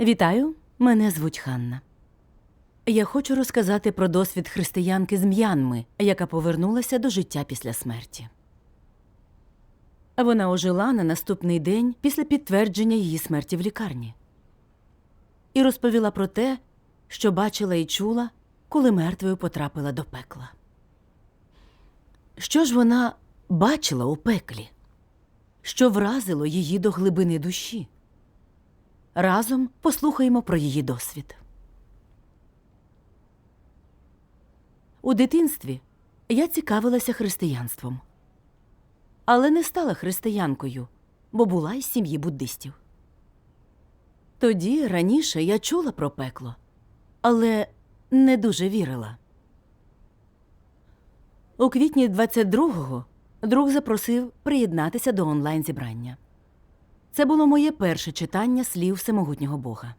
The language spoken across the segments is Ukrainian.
Вітаю, мене звуть Ханна. Я хочу розказати про досвід християнки з М'янми, яка повернулася до життя після смерті. Вона ожила на наступний день після підтвердження її смерті в лікарні і розповіла про те, що бачила і чула, коли мертвою потрапила до пекла. Що ж вона бачила у пеклі? Що вразило її до глибини душі? Разом послухаємо про її досвід. У дитинстві я цікавилася християнством, але не стала християнкою, бо була із сім'ї буддистів. Тоді раніше я чула про пекло, але не дуже вірила. У квітні 22-го друг запросив приєднатися до онлайн зібрання. Це було моє перше читання слів Всемогутнього Бога.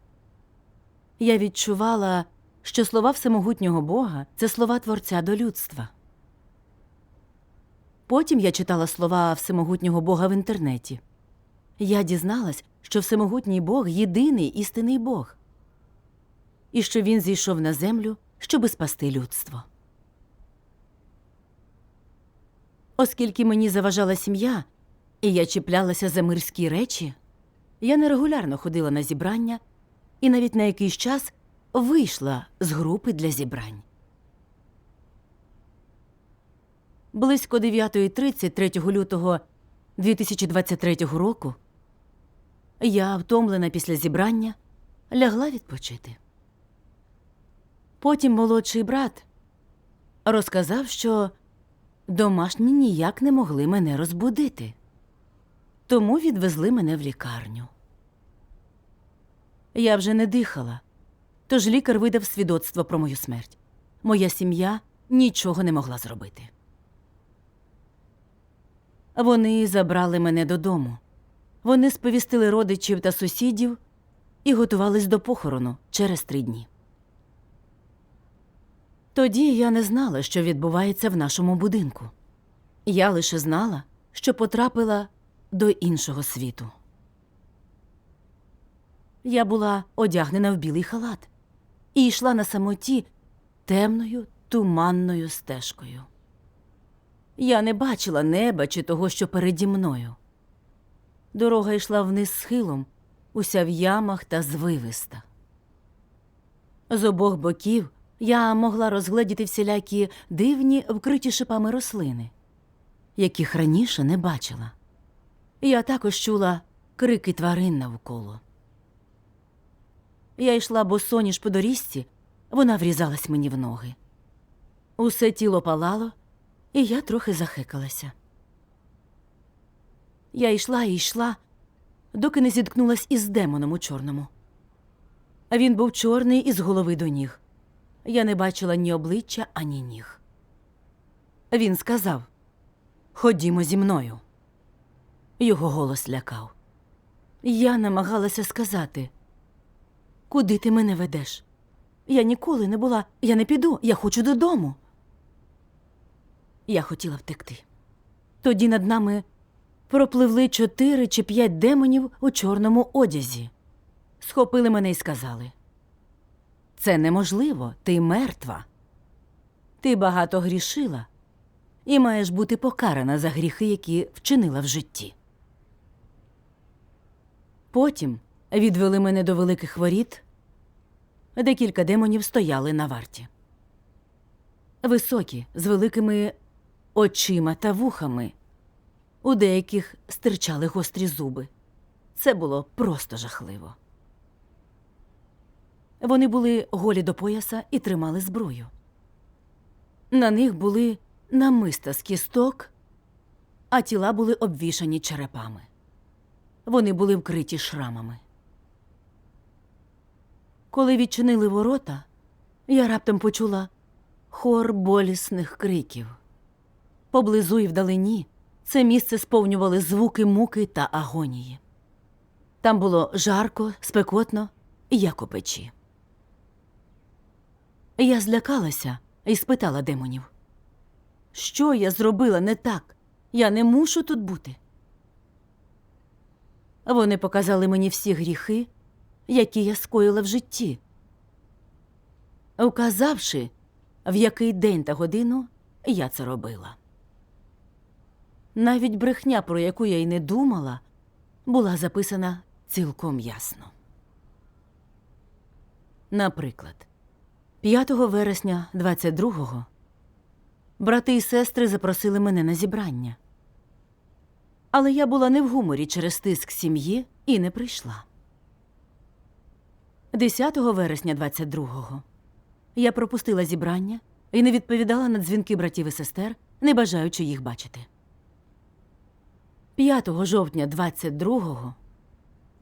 Я відчувала, що слова Всемогутнього Бога це слова Творця до людства. Потім я читала слова Всемогутнього Бога в інтернеті. Я дізналась, що Всемогутній Бог єдиний істинний Бог, і що він зійшов на землю, щоби спасти людство. Оскільки мені заважала сім'я, і я чіплялася за мирські речі, я нерегулярно ходила на зібрання і навіть на якийсь час вийшла з групи для зібрань. Близько 9.30 3 лютого 2023 року я, втомлена після зібрання, лягла відпочити. Потім молодший брат розказав, що домашні ніяк не могли мене розбудити, тому відвезли мене в лікарню. Я вже не дихала, тож лікар видав свідоцтво про мою смерть. Моя сім'я нічого не могла зробити. Вони забрали мене додому. Вони сповістили родичів та сусідів і готувались до похорону через три дні. Тоді я не знала, що відбувається в нашому будинку. Я лише знала, що потрапила до іншого світу. Я була одягнена в білий халат і йшла на самоті темною туманною стежкою. Я не бачила неба чи того, що переді мною. Дорога йшла вниз схилом, уся в ямах та звивиста. З обох боків я могла розгледіти всілякі дивні, вкриті шипами рослини, яких раніше не бачила. Я також чула крики тварин навколо. Я йшла босоніж по доріжці, вона врізалась мені в ноги. Усе тіло палало, і я трохи захикалася. Я йшла і йшла, доки не зіткнулась із демоном у чорному. Він був чорний із голови до ніг. Я не бачила ні обличчя, ані ніг. Він сказав Ходімо зі мною. Його голос лякав. Я намагалася сказати, куди ти мене ведеш? Я ніколи не була, я не піду, я хочу додому. Я хотіла втекти. Тоді над нами пропливли чотири чи п'ять демонів у чорному одязі. Схопили мене і сказали: Це неможливо, ти мертва. Ти багато грішила і маєш бути покарана за гріхи, які вчинила в житті. Потім відвели мене до великих воріт, де кілька демонів стояли на варті. Високі, з великими очима та вухами. У деяких стирчали гострі зуби. Це було просто жахливо. Вони були голі до пояса і тримали зброю. На них були намиста з кісток, а тіла були обвішані черепами. Вони були вкриті шрамами. Коли відчинили ворота, я раптом почула хор болісних криків. Поблизу і вдалині це місце сповнювали звуки муки та агонії. Там було жарко, спекотно як у печі. Я злякалася і спитала демонів, що я зробила не так? Я не мушу тут бути. Вони показали мені всі гріхи, які я скоїла в житті, указавши, в який день та годину я це робила. Навіть брехня, про яку я й не думала, була записана цілком ясно. Наприклад, 5 вересня 22-го брати і сестри запросили мене на зібрання. Але я була не в гуморі через тиск сім'ї і не прийшла. 10 вересня 22-го я пропустила зібрання і не відповідала на дзвінки братів і сестер, не бажаючи їх бачити. 5 жовтня 22-го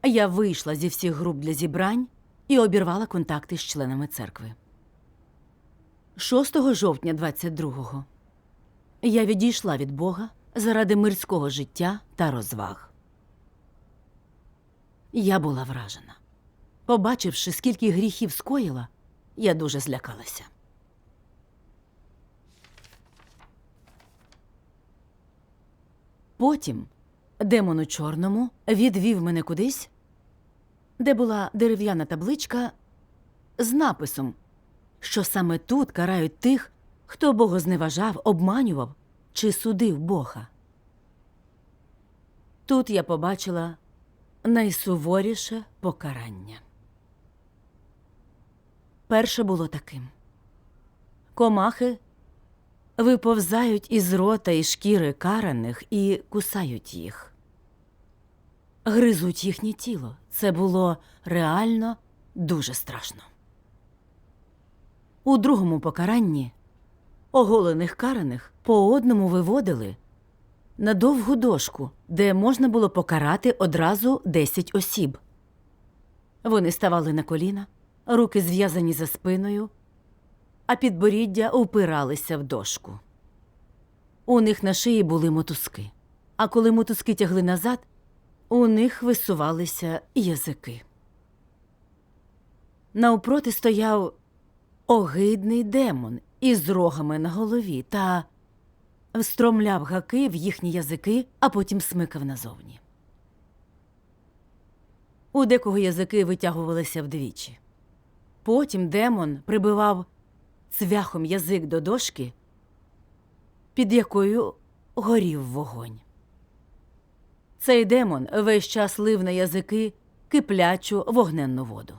я вийшла зі всіх груп для зібрань і обірвала контакти з членами церкви. 6 жовтня 22-го я відійшла від Бога заради мирського життя та розваг. Я була вражена. Побачивши, скільки гріхів скоїла, я дуже злякалася. Потім демон у чорному відвів мене кудись, де була дерев'яна табличка з написом, що саме тут карають тих, хто богозневажав, обманював чи судив Бога. Тут я побачила найсуворіше покарання. Перше було таким комахи виповзають із рота і шкіри караних і кусають їх, гризуть їхнє тіло. Це було реально дуже страшно. У другому покаранні оголених караних по одному виводили на довгу дошку, де можна було покарати одразу 10 осіб. Вони ставали на коліна, руки зв'язані за спиною, а підборіддя упиралися в дошку. У них на шиї були мотузки, а коли мотузки тягли назад, у них висувалися язики. Навпроти стояв огидний демон із рогами на голові та встромляв гаки в їхні язики, а потім смикав назовні. У декого язики витягувалися вдвічі. Потім демон прибивав цвяхом язик до дошки, під якою горів вогонь. Цей демон весь час лив на язики киплячу вогненну воду.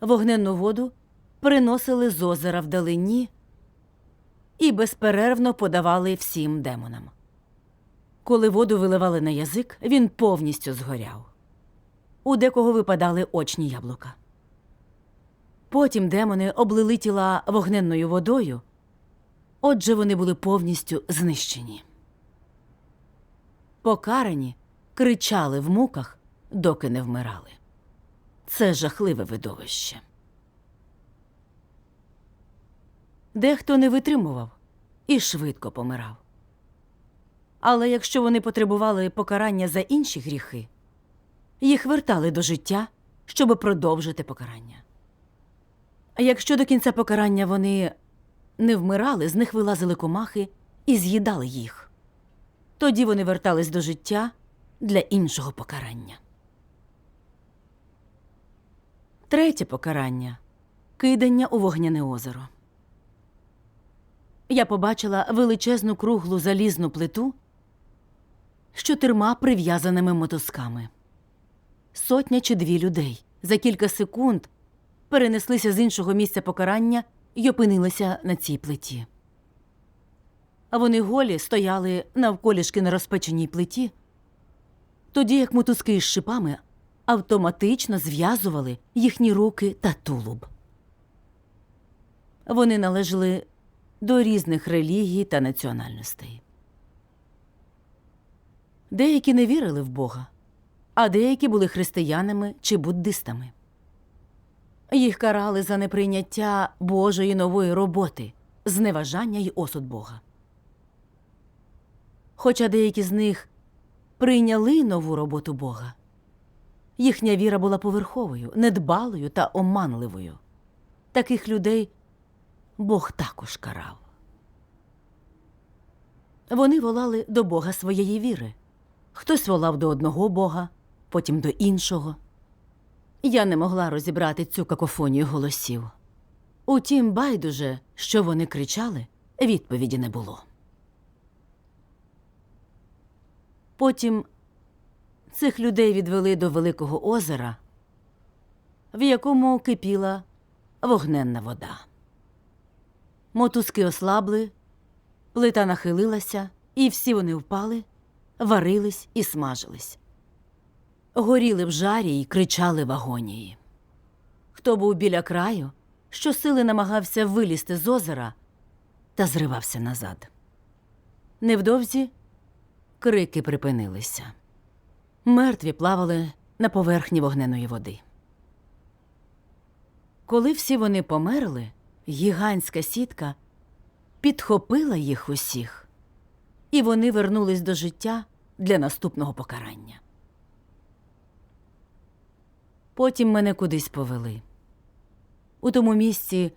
Вогненну воду приносили з озера вдалині і безперервно подавали всім демонам. Коли воду виливали на язик, він повністю згоряв. У декого випадали очні яблука. Потім демони облили тіла вогненною водою, отже, вони були повністю знищені. Покарані кричали в муках, доки не вмирали. Це жахливе видовище. Дехто не витримував і швидко помирав. Але якщо вони потребували покарання за інші гріхи, їх вертали до життя, щоб продовжити покарання. Якщо до кінця покарання вони не вмирали, з них вилазили комахи і з'їдали їх. Тоді вони вертались до життя для іншого покарання. Третє покарання кидання у вогняне озеро. Я побачила величезну круглу залізну плиту з чотирма прив'язаними мотузками. Сотня чи дві людей за кілька секунд перенеслися з іншого місця покарання і опинилися на цій плиті. А вони голі стояли навколішки на розпеченій плиті, тоді як мотузки з шипами автоматично зв'язували їхні руки та тулуб. Вони належали до різних релігій та національностей. Деякі не вірили в Бога, а деякі були християнами чи буддистами. Їх карали за неприйняття Божої нової роботи, зневажання й осуд Бога. Хоча деякі з них прийняли нову роботу Бога, їхня віра була поверховою, недбалою та оманливою. Таких людей Бог також карав. Вони волали до Бога своєї віри. Хтось волав до одного Бога, потім до іншого, Я не могла розібрати цю какофонію голосів. Утім, байдуже, що вони кричали, відповіді не було. Потім цих людей відвели до великого озера, в якому кипіла вогненна вода. Мотузки ослабли, плита нахилилася, і всі вони впали, варились і смажились. Горіли в жарі і кричали в агонії. Хто був біля краю, щосили намагався вилізти з озера та зривався назад. Невдовзі крики припинилися. Мертві плавали на поверхні вогненої води. Коли всі вони померли, гігантська сітка підхопила їх усіх, і вони вернулись до життя для наступного покарання. Потім мене кудись повели. У тому місці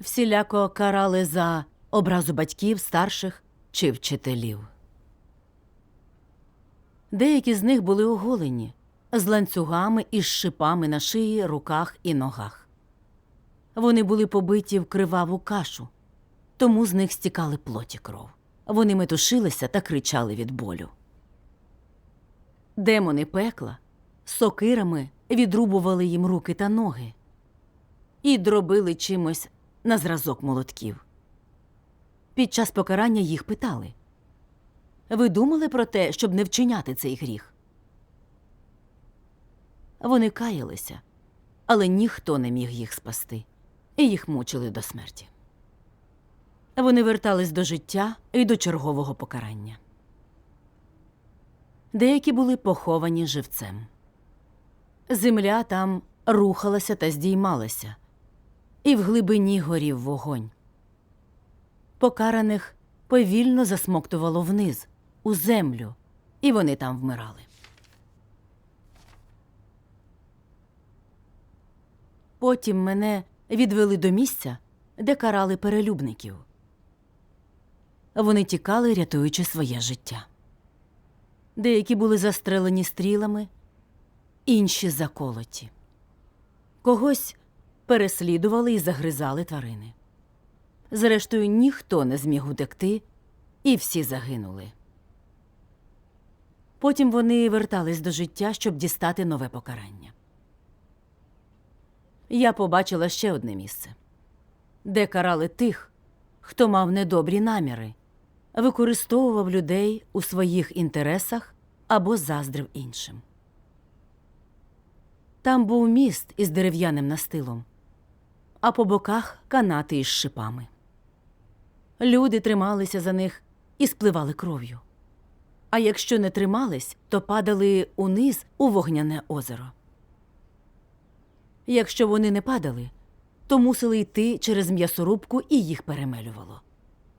всіляко карали за образу батьків, старших чи вчителів. Деякі з них були оголені з ланцюгами і з шипами на шиї, руках і ногах. Вони були побиті в криваву кашу, тому з них стікали плоті кров. Вони метушилися та кричали від болю. Демони пекла сокирами відрубували їм руки та ноги і дробили чимось на зразок молотків. Під час покарання їх питали Ви думали про те, щоб не вчиняти цей гріх? Вони каялися, але ніхто не міг їх спасти, і їх мучили до смерті. Вони вертались до життя і до чергового покарання. Деякі були поховані живцем. Земля там рухалася та здіймалася, і в глибині горів вогонь. Покараних повільно засмоктувало вниз, у землю, і вони там вмирали. Потім мене відвели до місця, де карали перелюбників. Вони тікали, рятуючи своє життя. Деякі були застрелені стрілами, інші заколоті. Когось переслідували і загризали тварини. Зрештою, ніхто не зміг утекти, і всі загинули. Потім вони вертались до життя, щоб дістати нове покарання. Я побачила ще одне місце, де карали тих, хто мав недобрі наміри, використовував людей у своїх інтересах або заздрив іншим. Там був міст із дерев'яним настилом, а по боках канати із шипами. Люди трималися за них і спливали кров'ю. А якщо не тримались, то падали униз у вогняне озеро. Якщо вони не падали, то мусили йти через м'ясорубку і їх перемелювало.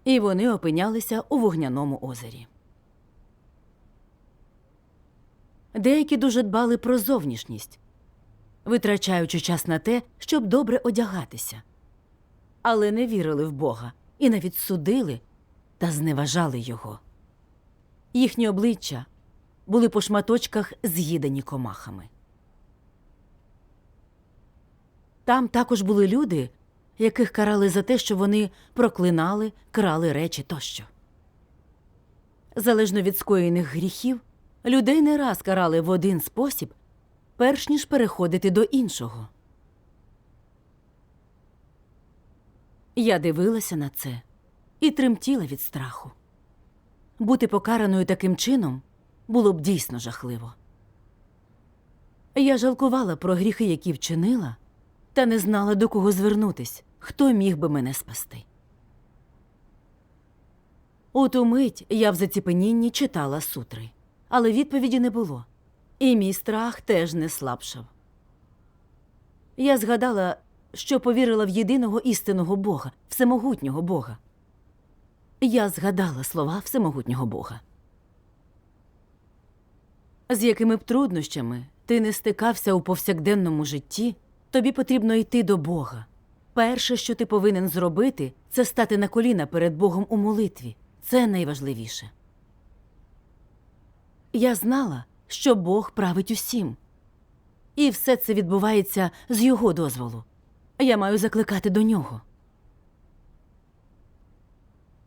І вони опинялися у вогняному озері. Деякі дуже дбали про зовнішність, витрачаючи час на те, щоб добре одягатися, але не вірили в Бога і навіть судили та зневажали його. Їхні обличчя були по шматочках з'їдені комахами. Там також були люди, яких карали за те, що вони проклинали, крали речі тощо. Залежно від скоєних гріхів, людей не раз карали в один спосіб, перш ніж переходити до іншого. Я дивилася на це і тремтіла від страху. Бути покараною таким чином було б дійсно жахливо. Я жалкувала про гріхи, які вчинила, та не знала, до кого звернутись, хто міг би мене спасти. У ту мить я в заціпенінні читала сутри, але відповіді не було, і мій страх теж не слабшав. Я згадала, що повірила в єдиного істинного Бога, всемогутнього Бога. Я згадала слова всемогутнього Бога. З якими б труднощами ти не стикався у повсякденному житті, тобі потрібно йти до Бога. Перше, що ти повинен зробити, це стати на коліна перед Богом у молитві. Це найважливіше. Я знала, що Бог править усім. І все це відбувається з його дозволу. Я маю закликати до нього.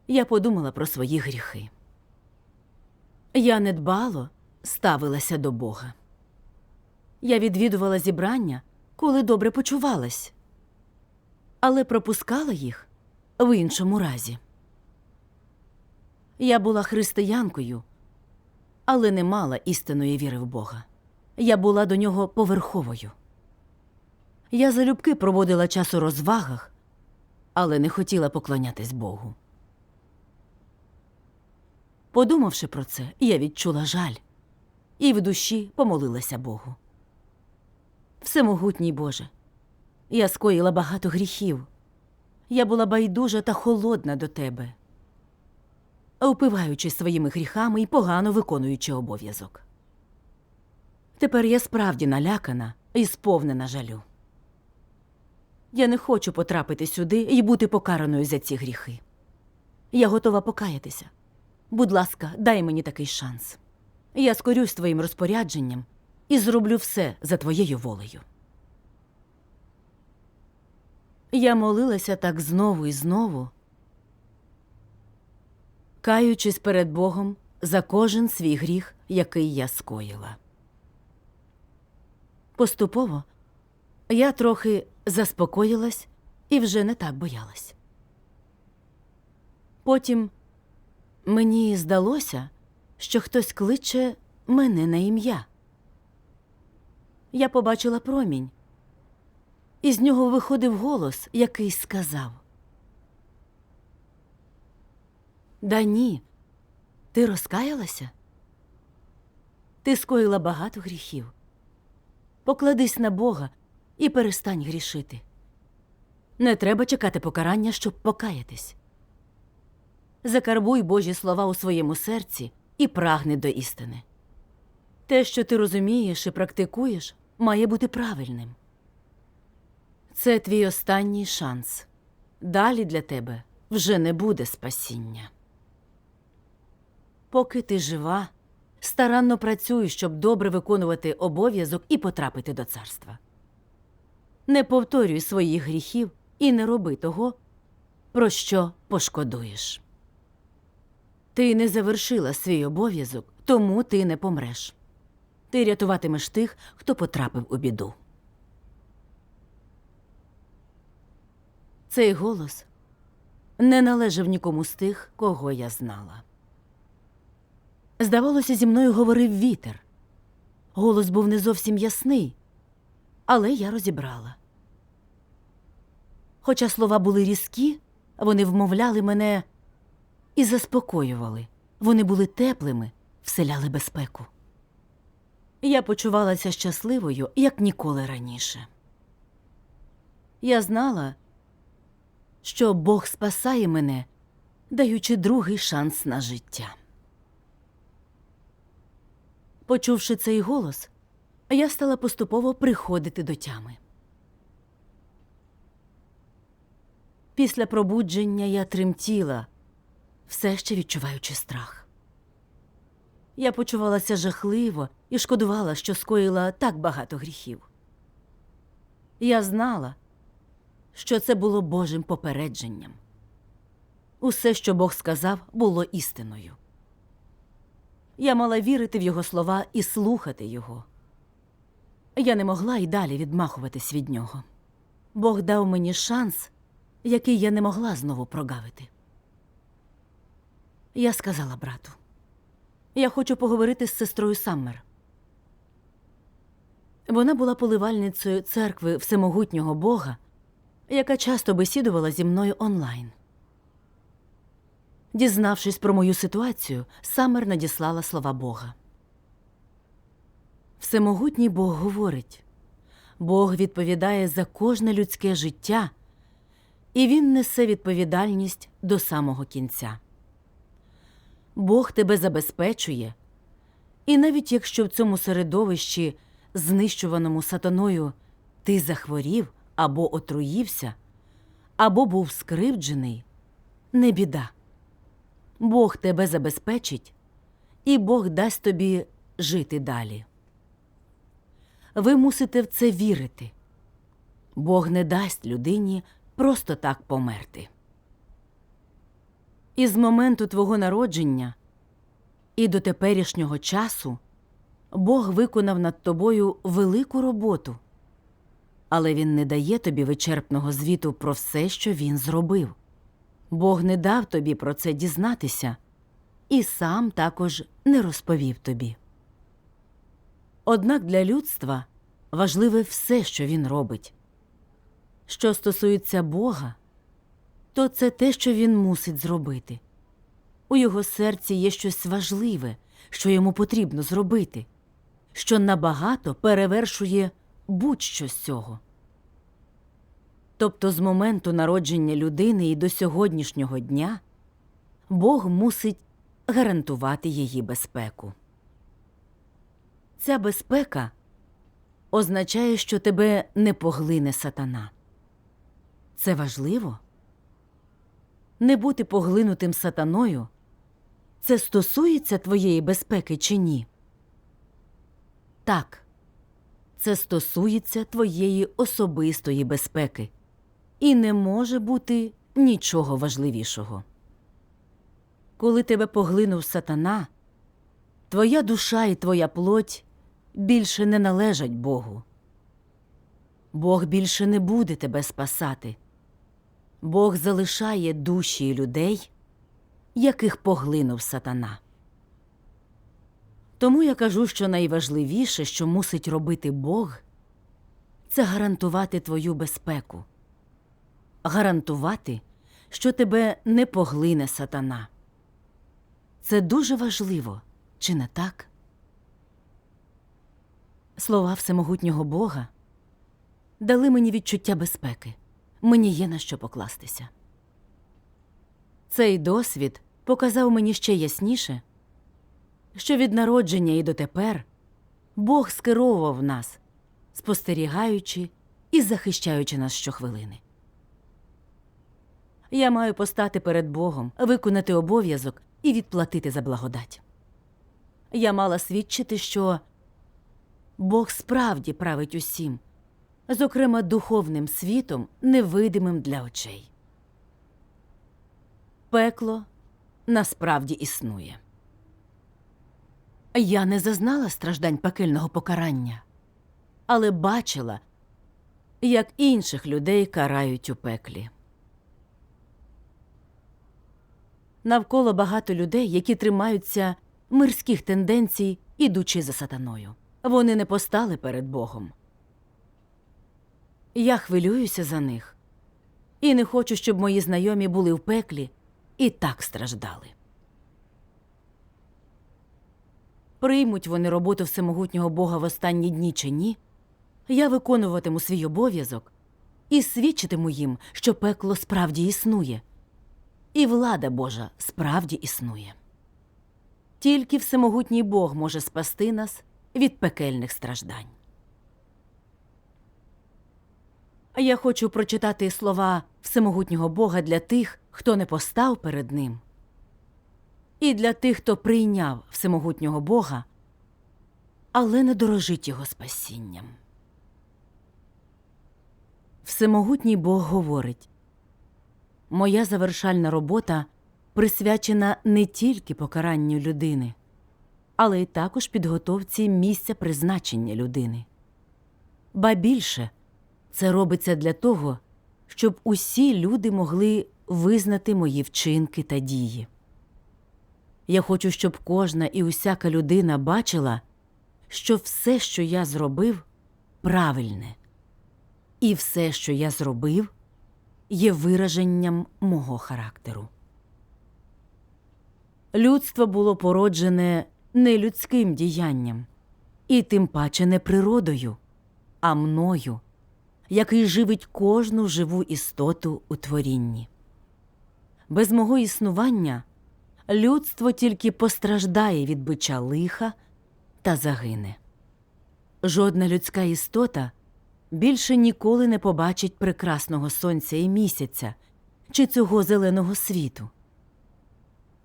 Я подумала про свої гріхи. Я недбало ставилася до Бога. Я відвідувала зібрання, коли добре почувалась, але пропускала їх в іншому разі. Я була християнкою, але не мала істинної віри в Бога. Я була до нього поверховою. Я залюбки проводила час у розвагах, але не хотіла поклонятись Богу. Подумавши про це, я відчула жаль і в душі помолилася Богу. Всемогутній Боже, я скоїла багато гріхів. Я була байдужа та холодна до тебе, упиваючи своїми гріхами і погано виконуючи обов'язок. Тепер я справді налякана і сповнена жалю. Я не хочу потрапити сюди і бути покараною за ці гріхи. Я готова покаятися. Будь ласка, дай мені такий шанс. Я скорюсь твоїм розпорядженням і зроблю все за твоєю волею. Я молилася так знову і знову, каючись перед Богом за кожен свій гріх, який я скоїла. Поступово я трохи заспокоїлась і вже не так боялась. Потім мені здалося, що хтось кличе мене на ім'я. Я побачила промінь, і з нього виходив голос, який сказав: Да ні, ти розкаялася? Ти скоїла багато гріхів. Покладись на Бога і перестань грішити. Не треба чекати покарання, щоб покаятись. Закарбуй Божі слова у своєму серці і прагни до істини. Те, що ти розумієш і практикуєш, має бути правильним. Це твій останній шанс. Далі для тебе вже не буде спасіння. Поки ти жива, старанно працюй, щоб добре виконувати обов'язок і потрапити до царства. Не повторюй своїх гріхів і не роби того, про що пошкодуєш. Ти не завершила свій обов'язок, тому ти не помреш. Ти рятуватимеш тих, хто потрапив у біду. Цей голос не належав нікому з тих, кого я знала. Здавалося, зі мною говорив вітер. Голос був не зовсім ясний, але я розібрала. Хоча слова були різкі, вони вмовляли мене і заспокоювали. Вони були теплими, вселяли безпеку. Я почувалася щасливою, як ніколи раніше. Я знала, що Бог спасає мене, даючи другий шанс на життя. Почувши цей голос, я стала поступово приходити до тями. Після пробудження я тремтіла, все ще відчуваючи страх. Я почувалася жахливо і шкодувала, що скоїла так багато гріхів. Я знала, що це було Божим попередженням. Усе, що Бог сказав, було істиною. Я мала вірити в його слова і слухати його. Я не могла й далі відмахуватись від нього. Бог дав мені шанс, який я не могла знову прогавити. Я сказала брату, я хочу поговорити з сестрою Саммер. Вона була поливальницею церкви Всемогутнього Бога, яка часто бесідувала зі мною онлайн. Дізнавшись про мою ситуацію, Саммер надіслала слова Бога. Всемогутній Бог говорить Бог відповідає за кожне людське життя, і Він несе відповідальність до самого кінця. Бог тебе забезпечує, і навіть якщо в цьому середовищі, знищуваному сатаною, ти захворів або отруївся, або був скривджений, не біда. Бог тебе забезпечить, і Бог дасть тобі жити далі. ви мусите в це вірити. Бог не дасть людині просто так померти. І з моменту твого народження і до теперішнього часу Бог виконав над тобою велику роботу, але Він не дає тобі вичерпного звіту про все, що він зробив. Бог не дав тобі про це дізнатися і сам також не розповів тобі. Однак для людства важливе все, що він робить. Що стосується Бога, то це те, що він мусить зробити. У його серці є щось важливе, що йому потрібно зробити, що набагато перевершує будь-що з цього. Тобто з моменту народження людини і до сьогоднішнього дня Бог мусить гарантувати її безпеку. Ця безпека означає, що тебе не поглине сатана. Це важливо? Не бути поглинутим сатаною це стосується твоєї безпеки чи ні? Так, це стосується твоєї особистої безпеки, і не може бути нічого важливішого. Коли тебе поглинув сатана, твоя душа і твоя плоть більше не належать Богу. Бог більше не буде тебе спасати. Бог залишає душі людей, яких поглинув сатана. Тому я кажу, що найважливіше, що мусить робити Бог, це гарантувати твою безпеку, гарантувати, що тебе не поглине сатана. Це дуже важливо, чи не так? Слова всемогутнього Бога дали мені відчуття безпеки. Мені є на що покластися. Цей досвід показав мені ще ясніше, що від народження і дотепер Бог скеровував нас, спостерігаючи і захищаючи нас щохвилини. Я маю постати перед Богом, виконати обов'язок і відплатити за благодать. Я мала свідчити, що Бог справді править усім, зокрема духовним світом, невидимим для очей. Пекло насправді існує. Я не зазнала страждань пекельного покарання, але бачила, як інших людей карають у пеклі. Навколо багато людей, які тримаються мирських тенденцій, ідучи за сатаною. Вони не постали перед Богом. Я хвилююся за них і не хочу, щоб мої знайомі були в пеклі і так страждали. Приймуть вони роботу всемогутнього Бога в останні дні чи ні, я виконуватиму свій обов'язок і свідчитиму їм, що пекло справді існує, і влада Божа справді існує. Тільки всемогутній Бог може спасти нас від пекельних страждань. Я хочу прочитати слова всемогутнього Бога для тих, хто не постав перед Ним, і для тих, хто прийняв всемогутнього Бога, але не дорожить його спасінням. Всемогутній Бог говорить Моя завершальна робота присвячена не тільки покаранню людини, але й також підготовці місця призначення людини. Ба більше це робиться для того, щоб усі люди могли визнати мої вчинки та дії. Я хочу, щоб кожна і усяка людина бачила, що все, що я зробив, правильне, і все, що я зробив, є вираженням мого характеру. Людство було породжене не людським діянням, і тим паче не природою, а мною, який живить кожну живу істоту у творінні. Без мого існування людство тільки постраждає від бича лиха та загине. Жодна людська істота більше ніколи не побачить прекрасного сонця і місяця чи цього зеленого світу.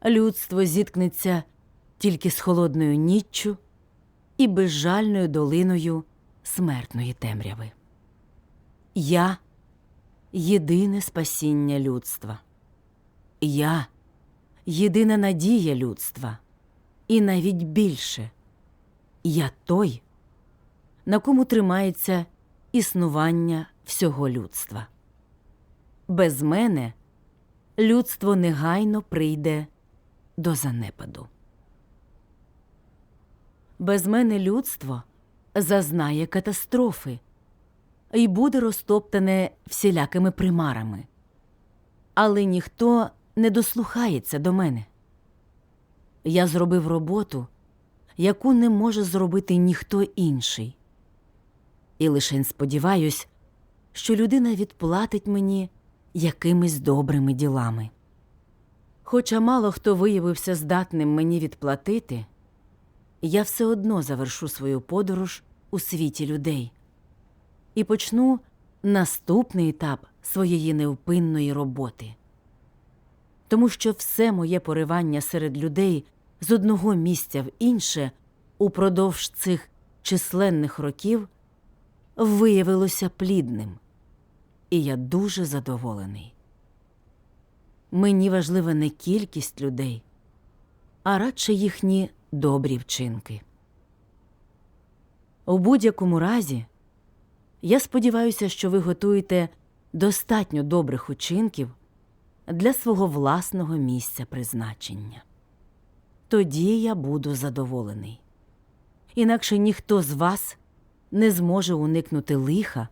Людство зіткнеться тільки з холодною ніччю і безжальною долиною смертної темряви. Я єдине спасіння людства. Я єдина надія людства. І навіть більше я той, на кому тримається існування всього людства. Без мене людство негайно прийде до занепаду. Без мене людство зазнає катастрофи і буде розтоптане всілякими примарами. Але ніхто не дослухається до мене. Я зробив роботу, яку не може зробити ніхто інший. І лише сподіваюсь, що людина відплатить мені якимись добрими ділами. Хоча мало хто виявився здатним мені відплатити, я все одно завершу свою подорож у світі людей і почну наступний етап своєї невпинної роботи. Тому що все моє поривання серед людей з одного місця в інше упродовж цих численних років виявилося плідним, і я дуже задоволений. Мені важлива не кількість людей, а радше їхні добрі вчинки. У будь-якому разі, я сподіваюся, що ви готуєте достатньо добрих учинків для свого власного місця призначення. Тоді я буду задоволений. Інакше ніхто з вас не зможе уникнути лиха,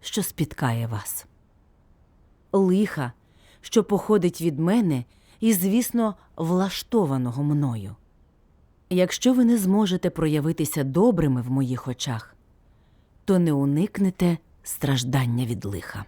що спіткає вас. Лиха, що походить від мене і, звісно, влаштованого мною. Якщо ви не зможете проявитися добрими в моїх очах, то не уникнете страждання від лиха.